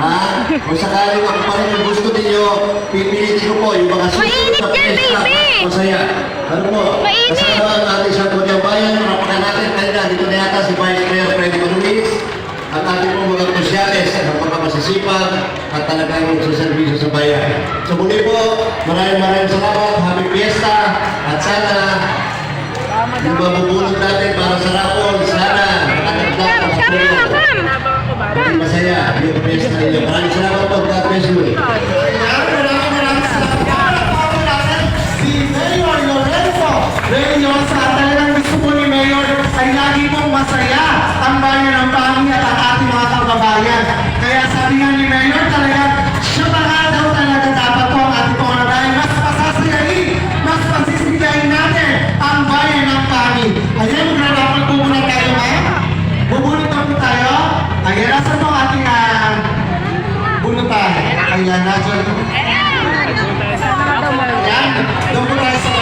Ha? Kung sakaling ako pa rin gusto ninyo, pipilitin ko po yung mga Mainit susunod na baby! Masaya. Ano po? Mainit! Kasama ang ating sa Kunyang Bayan, rapakan natin kanina, dito na yata si Vice Mayor Freddy Manulis, at ating po mga kosyales ang pagkamasisipag at talagang sa servisyo sa bayan. So muli po, maraming maraming salamat, happy fiesta, at sana fiesta ninyo. Maraming salamat po, God bless you. Maraming maraming salamat. Para natin si Mayor Lorenzo Reynosa. Talagang gusto ni Mayor ay lagi pong masaya ang ng Bangi at ang ating mga kababayan. Kaya sabi nga Mayor talagang siya pa nga daw talaga dapat po ating dahil mas pasasayahin, mas pasisigayin natin ang ng Bangi. Ayan, po ang ating ah, bunutan. Ayan, nasa Ayan, doon po tayo sa